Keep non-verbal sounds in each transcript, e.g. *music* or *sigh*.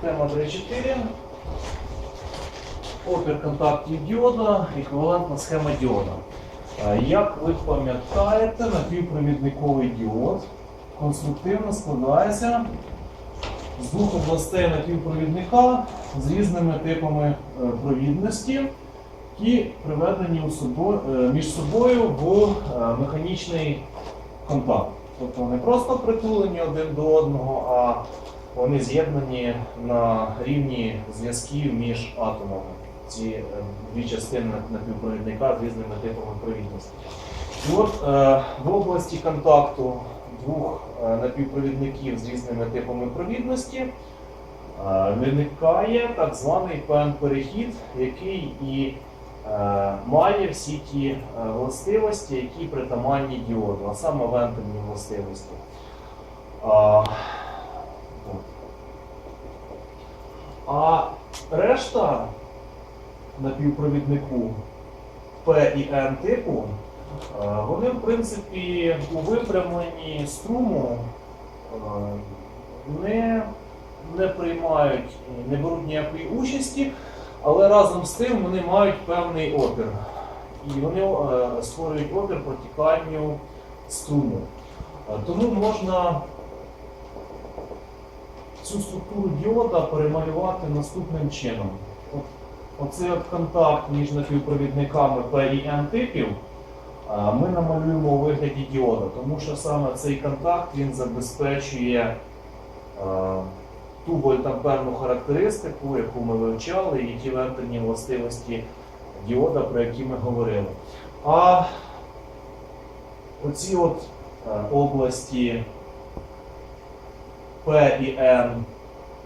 Тема 3.4. Опір контактів діода, еквівалентна схема діода. Е, Як ви пам'ятаєте, напівпровідниковий діод конструктивно складається з двох областей напівпровідника з різними типами е, провідності, які приведені е, між собою в механічний контакт. Тобто не просто притулені один до одного, а вони з'єднані на рівні зв'язків між атомами. Ці е, дві частини напівпровідника з різними типами провідності. І от е, в області контакту двох е, напівпровідників з різними типами провідності виникає так званий пен-перехід, який і має всі ті властивості, які притаманні діоду, а саме вентильні властивості. А, от. А решта напівпровіднику P і N типу, е, вони в принципі у випрямленні струму е, не, не приймають, не беруть ніякої участі, але разом з тим вони мають певний опір. І вони е, створюють опір протіканню струму. Тому можна цю структуру діода перемалювати наступним чином. От, оцей от контакт між напівпровідниками P і N типів ми намалюємо у вигляді діода, тому що саме цей контакт він забезпечує ту вольтамперну характеристику, яку ми вивчали, і ті вентильні властивості діода, про які ми говорили. А оці от е, області P і N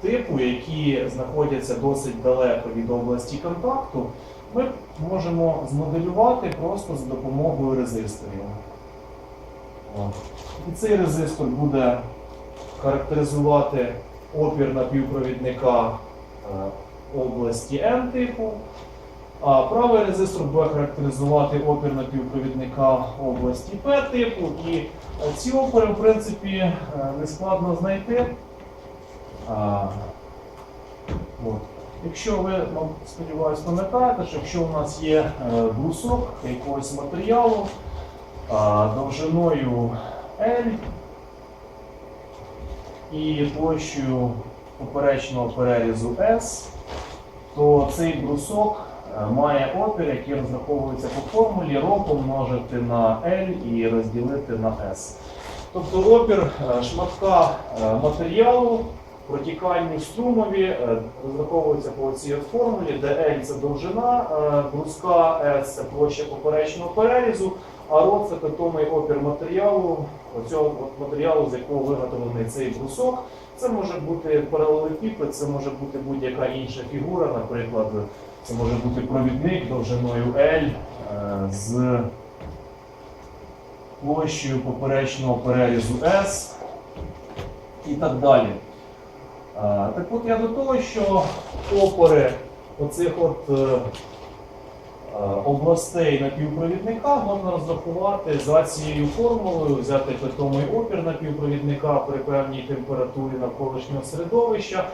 типу, які знаходяться досить далеко від області контакту, ми можемо змоделювати просто за допомогою резисторів. І цей резистор буде характеризувати опір напівпровідника е, області N типу, а правий резистор буде характеризувати опір напівпровідника області P типу. І ці опори, в принципі, е, не складно знайти. А, от. Якщо ви, ну, сподіваюся, пам'ятаєте, що якщо у нас є е, брусок якогось матеріалу а, довжиною L і площею поперечного перерізу S, то цей брусок е, має опір, який розраховується по формулі ρ помножити на L і розділити на S. Тобто опір е, шматка е, матеріалу протіканню струмові е, розраховується по цій формулі, де L це довжина е, бруска, S це площа поперечного перерізу, а ρ це питомий опір матеріалу, оцього матеріалу, з якого виготовлений цей брусок. Це може бути паралелепіпед, це може бути будь-яка інша фігура, наприклад, це може бути провідник довжиною L е, з площею поперечного перерізу S і так далі. Так от я до того, що опори оцих от е, е, областей напівпровідника можна розрахувати за цією формулою, взяти питомий опір напівпровідника при певній температурі навколишнього середовища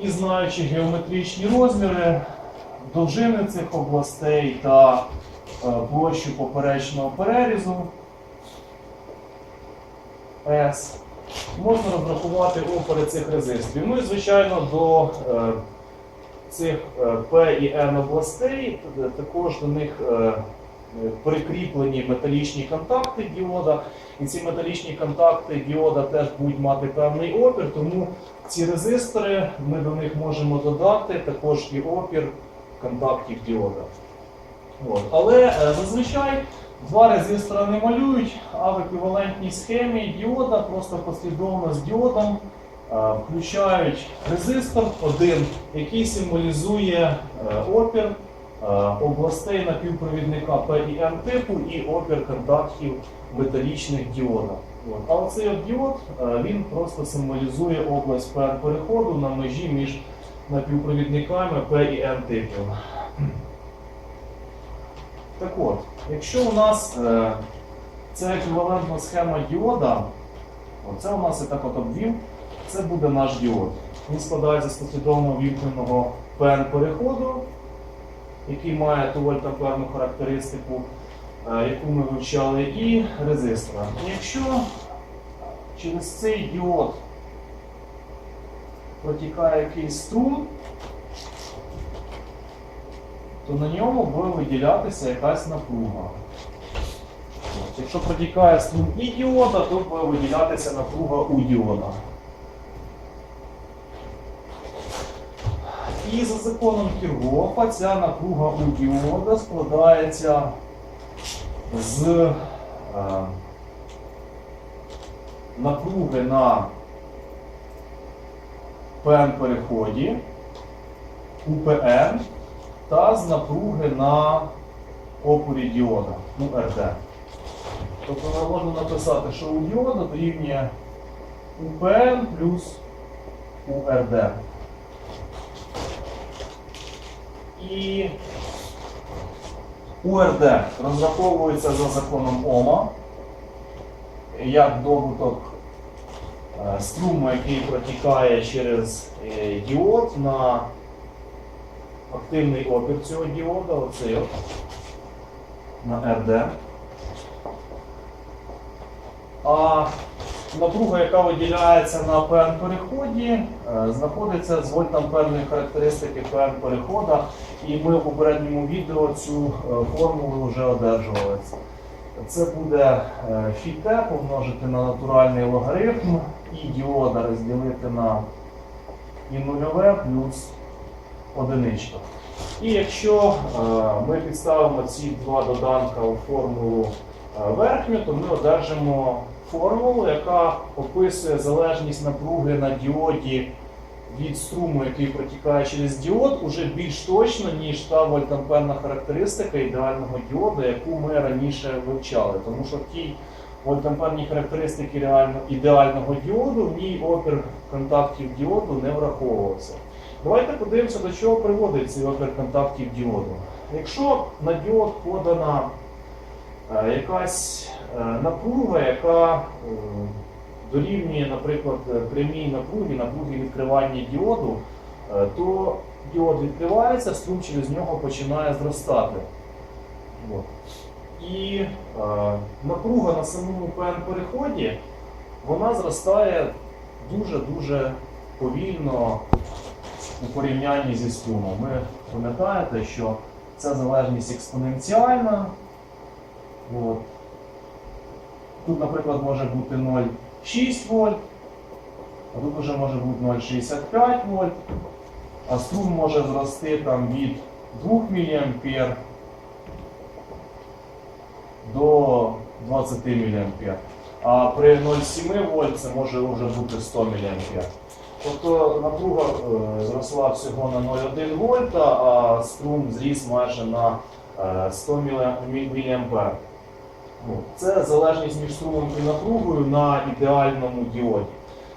і знаючи геометричні розміри, довжини цих областей та е, площу поперечного перерізу S можна розрахувати опори цих резисторів. Ну і звичайно до е, цих е, P і N областей е, також до них е, е, прикріплені металічні контакти діода. І ці металічні контакти діода теж будуть мати певний опір, тому ці резистори ми до них можемо додати також і опір контактів діода. От. Але е, зазвичай два резистора не малюють, а в еквівалентній схемі діода просто послідовно з діодом е, включають резистор один, який символізує е, опір областей напівпровідника P і N типу і опір контактів металічних діода. От. А оцей діод він просто символізує область пер переходу на межі між напівпровідниками P і N типів. Так от, якщо у нас е, це еквівалентна схема діода, оце у нас от обвів, це буде наш діод. Він складається з послідовно вімкненого ПН-переходу, який має ту вольтамперну характеристику, е, яку ми вивчали, і резистора. Якщо через цей діод протікає якийсь струм, то на ньому буде виділятися якась напруга. Якщо протікає струм і діода, то буде виділятися напруга у діода. І за законом Кіргофа ця напруга у діода складається з е, напруги на ПН-переході УПН та з напруги на опорі діода, ну РД. Тобто можна написати, що у діода дорівнює УПН плюс УРД. І УРД розраховується за законом Ома як добуток струму, який протікає через е, діод на активний опір цього діода, оцей от, на РД. А напруга, яка виділяється на ПН-переході, е, знаходиться з вольтамперної характеристики ПН-перехода, і ми в попередньому відео цю е, формулу вже одержували. Це буде е, фіте помножити на натуральний логарифм і діода розділити на і нульове плюс одиничка. І якщо е, ми підставимо ці два доданка у формулу е, верхню, то ми одержимо формулу, яка описує залежність напруги на діоді від струму, який протікає через діод, уже більш точно, ніж та вольтамперна характеристика ідеального діода, яку ми раніше вивчали. Тому що в тій вольтамперній характеристики реально ідеального діоду в ній опір контактів діоду не враховувався. Давайте подивимося, до чого приводить цей опір контактів діоду. Якщо на діод подана е, якась е, напруга, яка е, дорівнює, наприклад, прямій напругі, напругі відкривання діоду, то діод відкривається, струм через нього починає зростати. От. І е, напруга на самому ПН-переході вона зростає дуже-дуже повільно у порівнянні зі струмом. Ви пам'ятаєте, що ця залежність експоненціальна. От. Тут, наприклад, може бути 0,6 вольт, а тут вже може бути 0,65 вольт, а струм може зрости там від 2 мА до 20 мА. А при 0,7 вольт це може вже бути 100 мА. Тобто напруга е, зросла всього на 0,1 вольта, а струм зріс майже на е, 100 мА. Ну, Це залежність між струмом і напругою на ідеальному діоді,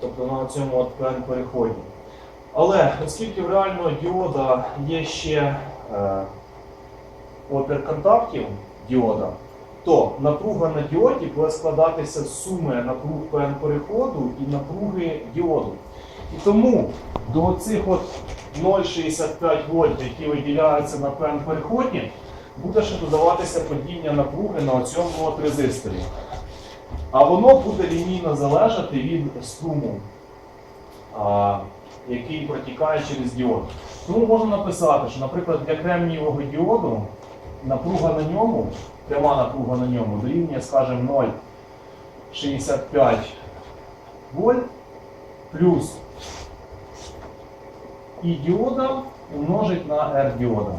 тобто на цьому переході. Але оскільки в реального діода є ще е, опір контактів діода, то напруга на діоді буде складатися з суми напруг ПН-переходу і напруги діоду. І тому до цих от 0,65 вольт, які виділяються на ПН-переході, буде ще додаватися падіння напруги на цьому резисторі. А воно буде лінійно залежати від струму, а, який протікає через діод. Тому можна написати, що, наприклад, для кремнієвого діоду напруга на ньому, пряма напруга на ньому дорівнює, скажімо, 0,65 вольт плюс і діода умножить на R діода.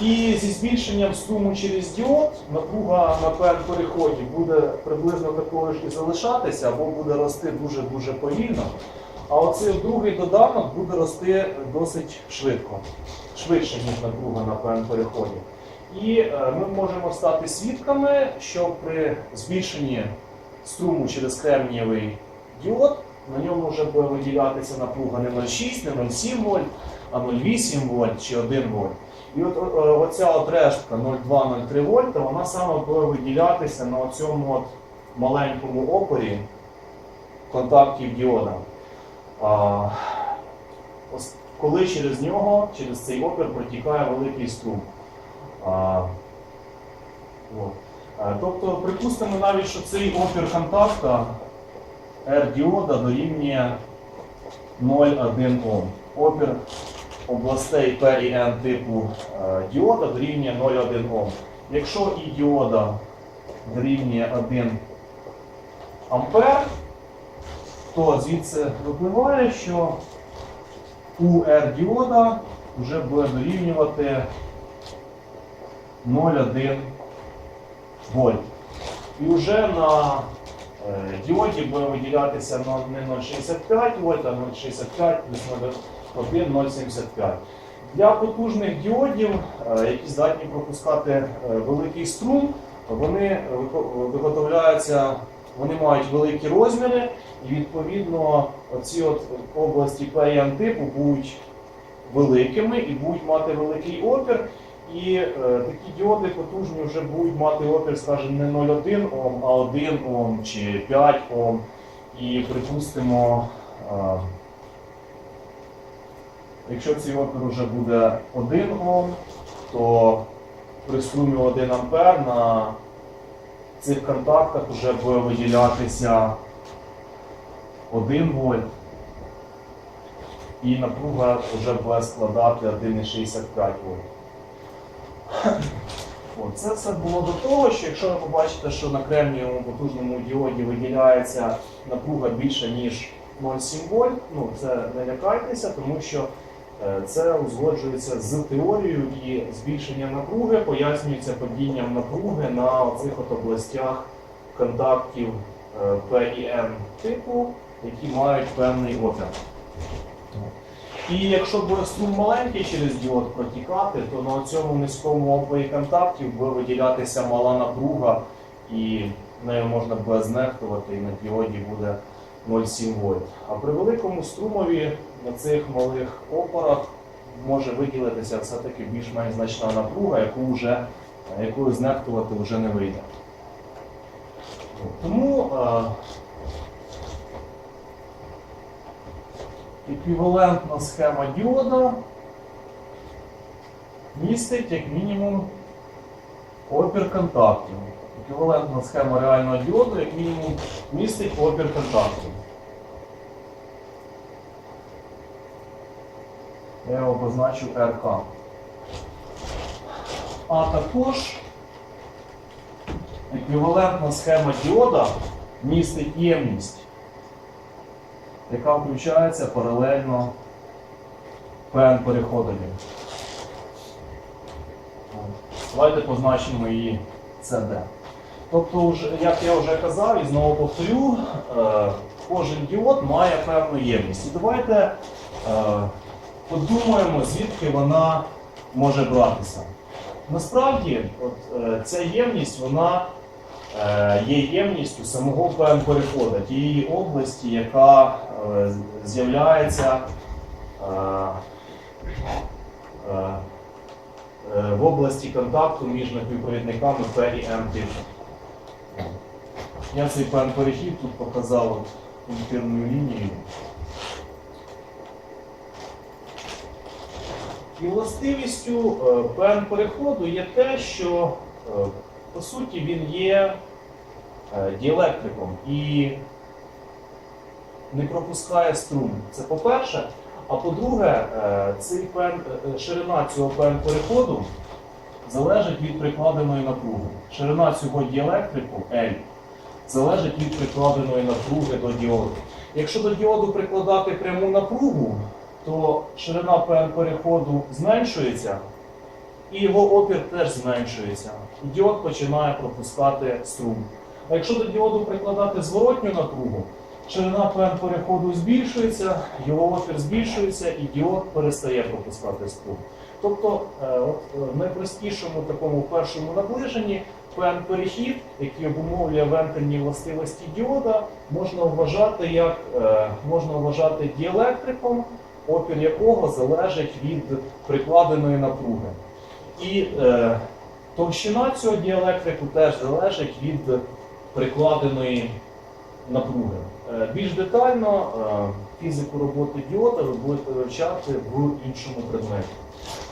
І зі збільшенням струму через діод напруга на переході буде приблизно такою ж і залишатися, або буде рости дуже-дуже повільно. А оцей другий доданок буде рости досить швидко, швидше, ніж напруга на переході. І е, ми можемо стати свідками, що при збільшенні струму через кремнієвий діод на ньому вже буде виділятися напруга не 0,6, не 0,7 вольт, а 0,8 вольт чи 1 вольт. І от о- оця от рештка 0,2-0,3 вольта, вона саме буде виділятися на цьому маленькому опорі контактів діода. а, коли через нього, через цей опір протікає великий струм. От. Е, Тобто, припустимо навіть, що цей опір контакта R-діода дорівнює 0,1 Ом. Опір областей N типу е, діода дорівнює 0,1 Ом. Якщо і діода дорівнює 1 ампер, то звідси випливає, що у R діода вже буде дорівнювати 0,1 вольт. І вже на е, діоді буде виділятися не 0,65 вольт, а 0,65 плюс 0,1 0,75. Для потужних діодів, е, які здатні пропускати е, великий струм, вони виготовляються, вони мають великі розміри, і відповідно ці от області P і N типу будуть великими і будуть мати великий опір. І е, такі діоди потужні вже будуть мати опір, скажімо, не 0,1 Ом, а 1 Ом чи 5 Ом. І припустимо, е, якщо цей опір вже буде 1 Ом, то при струмі 1 ампер на цих контактах вже буде виділятися 1 вольт. І напруга вже буде складати 1,65 вольт. Це все було до того, що якщо ви побачите, що на кремнієвому потужному діоді виділяється напруга більше, ніж 0,7 вольт, ну це не лякайтеся, тому що е, це узгоджується з теорією і збільшення напруги пояснюється падінням напруги на оцих от областях контактів е, P і N типу, які мають певний опір. І якщо буде струм маленький через діод протікати, то на цьому низькому опорі контактів буде виділятися мала напруга, і нею можна буде знехтувати, і на діоді буде 0,7 вольт. А при великому струмові на цих малих опорах може виділитися все-таки більш-менш значна напруга, яку вже, якою знехтувати вже не вийде. Тому еквівалентна схема діода містить як мінімум опір контактів. Еквівалентна схема реального діоду як мінімум містить опір контактів. Я його обозначу РК. А також еквівалентна схема діода містить ємність яка включається паралельно ПН переходові. Давайте позначимо її CD. Тобто, як я вже казав і знову повторю, е, кожен діод має певну ємність. І давайте е, подумаємо, звідки вона може братися. Насправді, от, е, ця ємність, вона є ємністю самого ПН переходу, тієї області, яка е, з'являється е, е, е, в області контакту між напівпровідниками P і N типу. Я цей ПН перехід тут показав пунктирною лінією. І властивістю е, ПН переходу є те, що е, по суті він є е, діелектриком і не пропускає струм. Це по-перше. А по-друге, е, е, ширина цього пен переходу залежить від прикладеної напруги. Ширина цього діелектрику L залежить від прикладеної напруги до діоду. Якщо до діоду прикладати пряму напругу, то ширина пен переходу зменшується, і його опір теж зменшується. І діод починає пропускати струм. А якщо до діоду прикладати зворотню напругу, ширина пен переходу збільшується, його опір збільшується, і діод перестає пропускати струм. Тобто, е, е, в найпростішому такому першому наближенні пен перехід, який обумовлює вентильні властивості діода, можна вважати як е, можна вважати діелектриком, опір якого залежить від прикладеної напруги. І е, товщина цього діелектрику теж залежить від прикладеної напруги. Е, Більш детально е, фізику роботи діода ви будете вивчати в іншому предметі.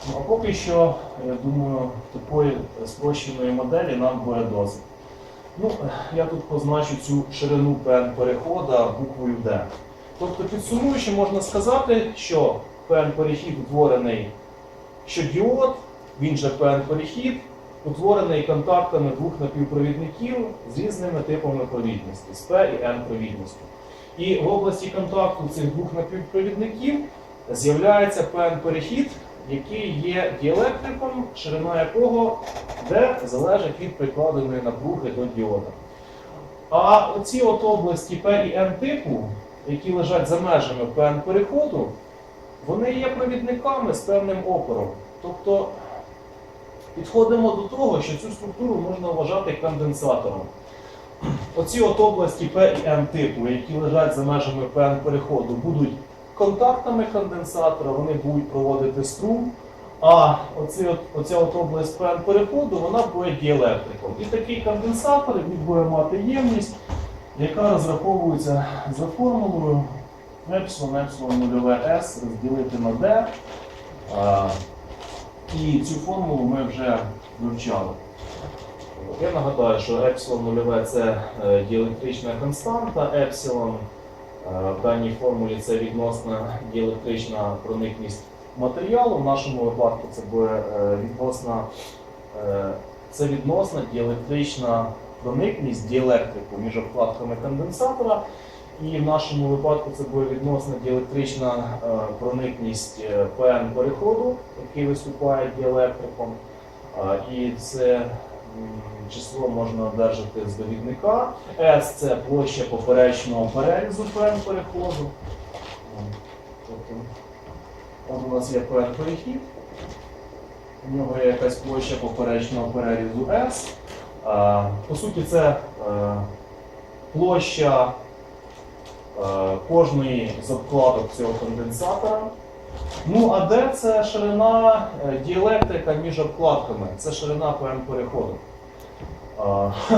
Ну, а поки що, я думаю, такої спрощеної моделі нам буде досить. Ну, я тут позначу цю ширину пен перехода буквою D. Тобто, підсумуючи, можна сказати, що пен перехід утворений, що діод, він же пен перехід, утворений контактами двох напівпровідників з різними типами провідності, з P і N провідністю. І в області контакту цих двох напівпровідників з'являється пен перехід, який є діелектриком, ширина якого D залежить від прикладеної напруги до діода. А оці от області P і N типу, які лежать за межами PN переходу, вони є провідниками з певним опором. Тобто підходимо до того, що цю структуру можна вважати конденсатором. Оці от області P і N типу, які лежать за межами PN переходу, будуть контактами конденсатора, вони будуть проводити струм. А оці от, оця от область PN переходу вона буде діелектриком. І такий конденсатор він буде мати ємність, яка розраховується за формулою епсилон, епсилон нульове S розділити на D. І цю формулу ми вже вивчали. Я нагадаю, що епсилон нульове це е, діелектрична константа, епсилон е, в даній формулі це відносна діелектрична проникність матеріалу. В нашому випадку це буде е, відносна, це відносна діелектрична проникність діелектрику між обкладками конденсатора. І в нашому випадку це буде відносна діелектрична е, проникність е, ПН переходу, який виступає діелектриком. І це число можна одержати з довідника. S це площа поперечного перерізу ПН переходу. Тобто, от у нас є ПН перехід. У нього є якась площа поперечного перерізу. Е, По суті, це е, площа кожної з обкладок цього конденсатора. Ну, а де це ширина е, діелектрика між обкладками? Це ширина ПМ переходу. *clears throat*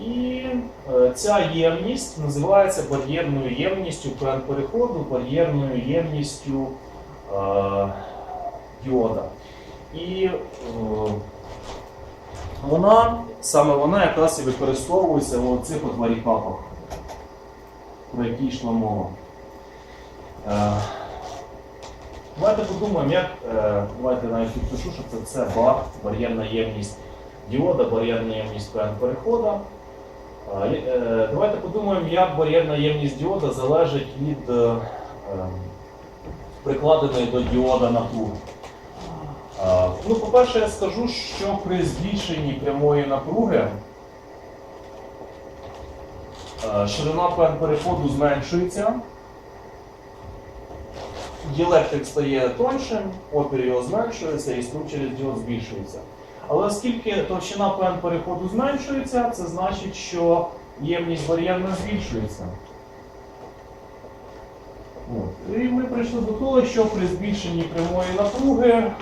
І е, ця ємність називається бар'єрною ємністю ПН переходу, бар'єрною ємністю е, діода. І е, вона, саме вона якраз і використовується в цих от варікапах, про які йшла мова. Е, Давайте подумаємо, як е, давайте навіть підпишу, що це все бар, бар'єрна ємність діода, бар'єрна ємність перехода. Е, Давайте подумаємо, як бар'єрна ємність діода залежить від е, е, прикладеної до діода напруги. Ну, по-перше, я скажу, що при збільшенні прямої напруги е, ширина переходу зменшується. Діелектрик стає тоншим, опір його зменшується і струм через діод збільшується. Але оскільки товщина ПН переходу зменшується, це значить, що ємність бар'єрна збільшується. От. І ми прийшли до того, що при збільшенні прямої напруги е,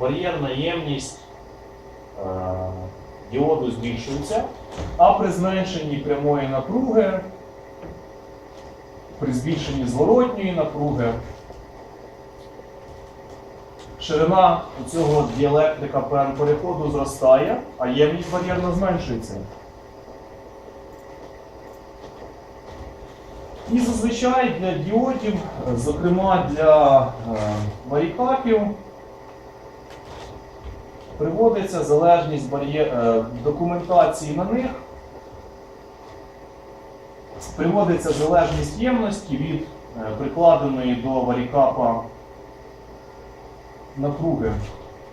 бар'єрна ємність е, діоду збільшується, а при зменшенні прямої напруги, при збільшенні зворотньої напруги, ширина цього діелектрика переходу зростає, а ємність бар'єрна зменшується. І зазвичай для діодів, зокрема для е, варікапів, приводиться залежність е, документації на них, приводиться залежність ємності від е, прикладеної до варікапа напруги.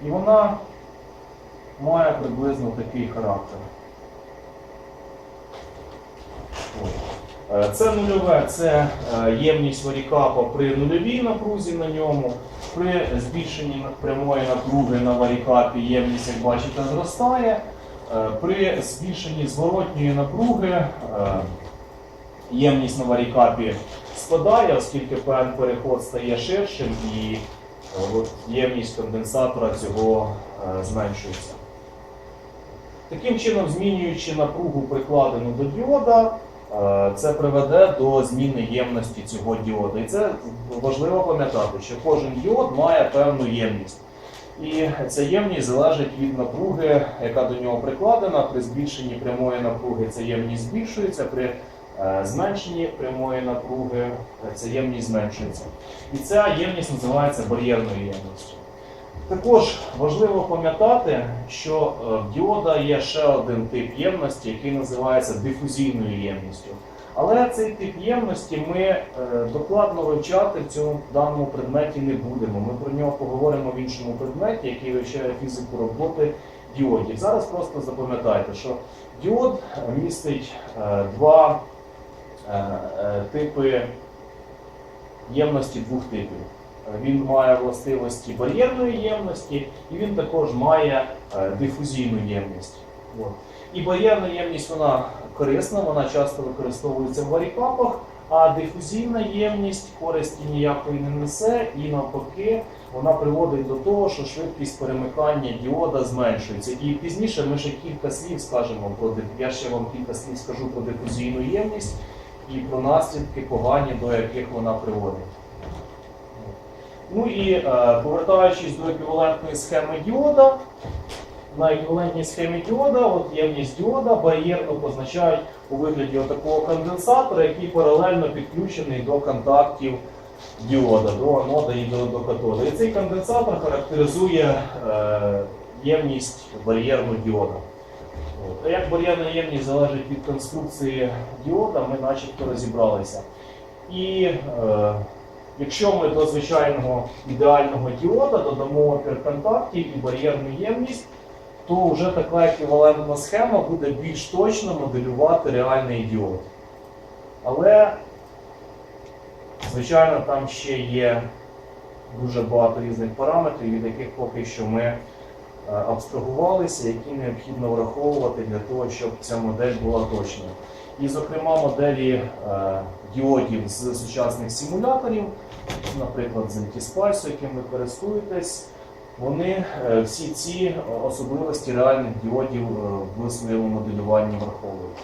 І вона має приблизно такий характер. От. Е, Це нульове, це е, ємність варікапа при нульовій напрузі на ньому. При збільшенні прямої напруги на варікапі ємність, як бачите, зростає. Е, При збільшенні зворотньої напруги е, ємність на варікапі спадає, оскільки ПН переход стає ширшим і е, ємність конденсатора цього е, зменшується. Таким чином, змінюючи напругу прикладену до діода, е, це приведе до зміни ємності цього діода. І це важливо пам'ятати, що кожен діод має певну ємність. І ця ємність залежить від напруги, яка до нього прикладена. При збільшенні прямої напруги ця ємність збільшується, при е, зменшенні прямої напруги е, ця ємність зменшується. І ця ємність називається бар'єрною ємністю. Також важливо пам'ятати, що е, в діода є ще один тип ємності, який називається дифузійною ємністю. Але цей тип ємності ми е, докладно вивчати в цьому даному предметі не будемо. Ми про нього поговоримо в іншому предметі, який вивчає фізику роботи діодів. Зараз просто запам'ятайте, що діод містить е, два типи ємності двох типів. Він має властивості бар'єрної ємності, і він також має е, дифузійну ємність. От. І бар'єрна ємність вона корисна, вона часто використовується в варікапах, а дифузійна ємність користі ніякої не несе, і навпаки, вона приводить до того, що швидкість перемикання діода зменшується. І пізніше ми ще кілька слів скажемо про я ще вам кілька слів скажу про дифузійну ємність і про наслідки погані, до яких вона приводить. Ну і е, повертаючись до еквівалентної схеми діода, на еквівалентній схемі діода, от ємність діода бар'єрно позначають у вигляді такого конденсатора, який паралельно підключений до контактів діода, до анода і до, катода. І цей конденсатор характеризує е, ємність бар'єрну діода. От. А як бар'єрна ємність залежить від конструкції діода, ми начебто розібралися. І е, якщо ми до звичайного ідеального діода додамо опір контактів і бар'єрну ємність, то вже така еквівалентна схема буде більш точно моделювати реальний діод. Але, звичайно, там ще є дуже багато різних параметрів, від яких поки що ми е, абстрагувалися, які необхідно враховувати для того, щоб ця модель була точною. І, зокрема, моделі е, діодів з сучасних симуляторів, наприклад, з Antispice, яким ви користуєтесь, вони е, всі ці особливості реальних діодів е, в своєму моделюванні враховують.